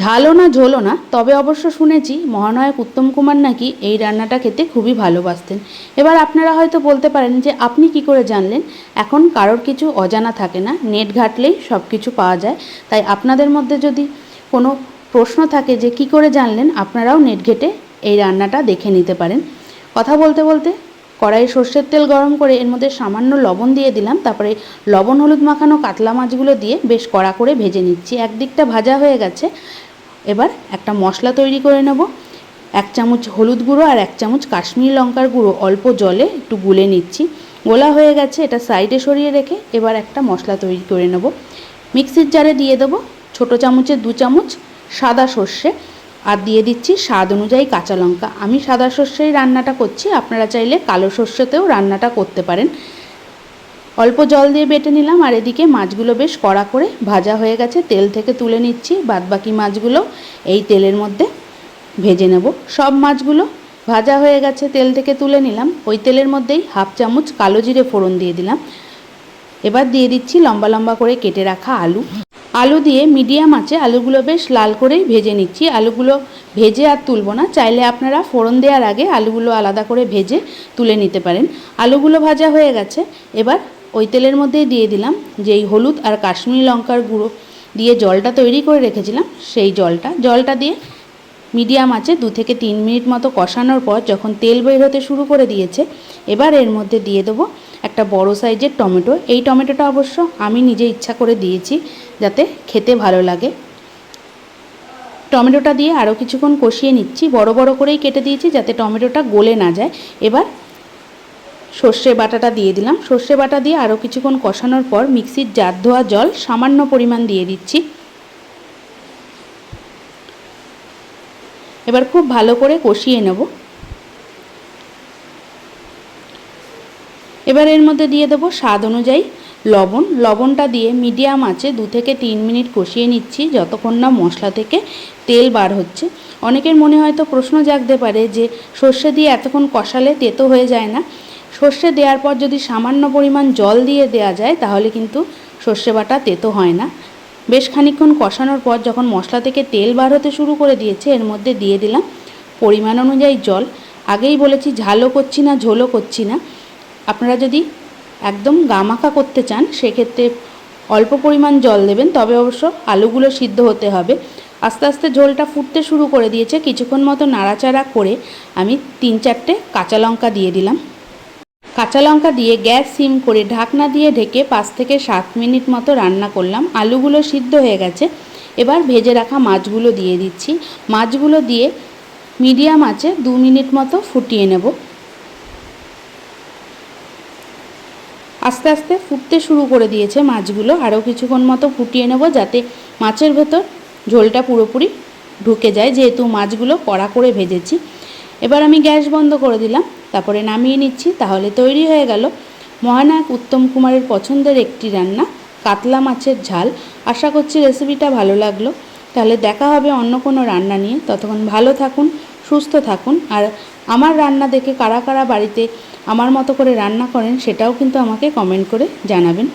ঝালও না ঝোলও না, তবে অবশ্য শুনেছি মহানায়ক উত্তম কুমার নাকি এই রান্নাটা খেতে খুবই ভালোবাসতেন। এবার আপনারা হয়তো বলতে পারেন যে আপনি কি করে জানলেন? এখন কারোর কিছু অজানা থাকে না, নেট ঘাটলেই সব কিছু পাওয়া যায়। তাই আপনাদের মধ্যে যদি কোনো প্রশ্ন থাকে যে কি করে জানলেন, আপনারাও নেট ঘেটে এই রান্নাটা দেখে নিতে পারেন। কথা বলতে বলতে কড়াই সর্ষের তেল গরম করে এর মধ্যে সামান্য লবণ দিয়ে দিলাম। তারপরে লবণ, হলুদ মাখানো কাতলা মাছগুলো দিয়ে বেশ কড়া করে ভেজে নিচ্ছি। একদিকটা ভাজা হয়ে গেছে। এবার একটা মশলা তৈরি করে নেব। এক চামচ হলুদ গুঁড়ো আর এক চামচ কাশ্মীরি লঙ্কার গুঁড়ো অল্প জলে একটু গুলে নিচ্ছি। গোলা হয়ে গেছে, এটা সাইডে সরিয়ে রেখে এবার একটা মশলা তৈরি করে নেব। মিক্সির জারে দিয়ে দেবো ছোটো চামচের দু চামচ সাদা সর্ষে। আর দিয়ে দিচ্ছি স্বাদ অনুযায়ী কাঁচা লঙ্কা। আমি সাদা সর্ষেই রান্নাটা করছি, আপনারা চাইলে কালো সর্ষেতেও রান্নাটা করতে পারেন। অল্প জল দিয়ে বেটে নিলাম, আর এদিকে মাছগুলো বেশ কড়া করে ভাজা হয়ে গেছে, তেল থেকে তুলে নিচ্ছি। বাদবাকি মাছগুলো এই তেলের মধ্যে ভেজে নেব। সব মাছগুলো ভাজা হয়ে গেছে, তেল থেকে তুলে নিলাম। ওই তেলের মধ্যেই হাফ চামচ কালো জিরে ফোড়ন দিয়ে দিলাম। এবার দিয়ে দিচ্ছি লম্বা লম্বা করে কেটে রাখা আলু। আলু দিয়ে মিডিয়াম আছে আলুগুলো বেশ লাল করেই ভেজে নিচ্ছি। আলুগুলো ভেজে আর তুলবো না, চাইলে আপনারা ফোড়ন দেওয়ার আগে আলুগুলো আলাদা করে ভেজে তুলে নিতে পারেন। আলুগুলো ভাজা হয়ে গেছে, এবার ওই তেলের মধ্যেই দিয়ে দিলাম যেই হলুদ আর কাশ্মীরি লঙ্কার গুঁড়ো দিয়ে জলটা তৈরি করে রেখেছিলাম, সেই জলটা। জলটা দিয়ে মিডিয়াম আছে দু থেকে তিন মিনিট মতো কষানোর পর যখন তেল বের হতে শুরু করে দিয়েছে, এবার এর মধ্যে দিয়ে দেবো একটা বড় সাইজের টমেটো। এই টমেটোটা অবশ্য আমি নিজে ইচ্ছা করে দিয়েছি যাতে খেতে ভালো লাগে। টমেটোটা দিয়ে আরও কিছুক্ষণ কষিয়ে নিচ্ছি। বড় বড় করেই কেটে দিয়েছি যাতে টমেটোটা গলে না যায়। এবার সর্ষে বাটাটা দিয়ে দিলাম। সর্ষে বাটা দিয়ে আরও কিছুক্ষণ কষানোর পর মিক্সির জার ধোয়া জল সামান্য পরিমাণ দিয়ে দিচ্ছি। এবার খুব ভালো করে কষিয়ে নেব। এবার এর মধ্যে দিয়ে দেবো স্বাদ অনুযায়ী লবণ। লবণটা দিয়ে মিডিয়াম আছে দু থেকে তিন মিনিট কষিয়ে নিচ্ছি যতক্ষণ না মশলা থেকে তেল বার হচ্ছে। অনেকের মনে হয়তো প্রশ্ন জাগতে পারে যে, সর্ষে দিয়ে এতক্ষণ কষালে তেতো হয়ে যায় না। সর্ষে দেওয়ার পর যদি সামান্য পরিমাণ জল দিয়ে দেওয়া যায়, তাহলে কিন্তু সর্ষে বাটা তেতো হয় না। বেশ খানিক্ষণ কষানোর পর যখন মশলা থেকে তেল বার হতে শুরু করে দিয়েছে, এর মধ্যে দিয়ে দিলাম পরিমাণ অনুযায়ী জল। আগেই বলেছি, ঝালও করছি না, ঝোলও করছি না। আপনারা যদি একদম গামাখা করতে চান, সেক্ষেত্রে অল্প পরিমাণ জল দেবেন, তবে অবশ্য আলুগুলো সিদ্ধ হতে হবে। আস্তে আস্তে ঝোলটা ফুটতে শুরু করে দিয়েছে। কিছুক্ষণ মতো নাড়াচাড়া করে আমি তিন চারটে কাঁচা লঙ্কা দিয়ে দিলাম। কাঁচা লঙ্কা দিয়ে গ্যাস সিম করে ঢাকনা দিয়ে ঢেকে পাঁচ থেকে সাত মিনিট মতো রান্না করলাম। আলুগুলো সিদ্ধ হয়ে গেছে। এবার ভেজে রাখা মাছগুলো দিয়ে দিচ্ছি। মাছগুলো দিয়ে মিডিয়াম আছে দু মিনিট মতো ফুটিয়ে নেব। আস্তে আস্তে ফুটতে শুরু করে দিয়েছে মাছগুলো। আরও কিছুক্ষণ মতো ফুটিয়ে নেব যাতে মাছের ভেতর ঝোলটা পুরোপুরি ঢুকে যায়, যেহেতু মাছগুলো কড়া করে ভেজেছি। এবার আমি গ্যাস বন্ধ করে দিলাম, তারপরে নামিয়ে নিচ্ছি। তাহলে তৈরি হয়ে গেল মহানায়ক উত্তম কুমারের পছন্দের একটি রান্না, কাতলা মাছের ঝাল। আশা করছি রেসিপিটা ভালো লাগল। তাহলে দেখা হবে অন্য কোনো রান্না নিয়ে। ততক্ষণ ভালো থাকুন, সুস্থ থাকুন। আর আমার রান্না দেখে কারা কারা বাড়িতে আমার মতো করে রান্না করেন সেটাও কিন্তু আমাকে কমেন্ট করে জানাবেন।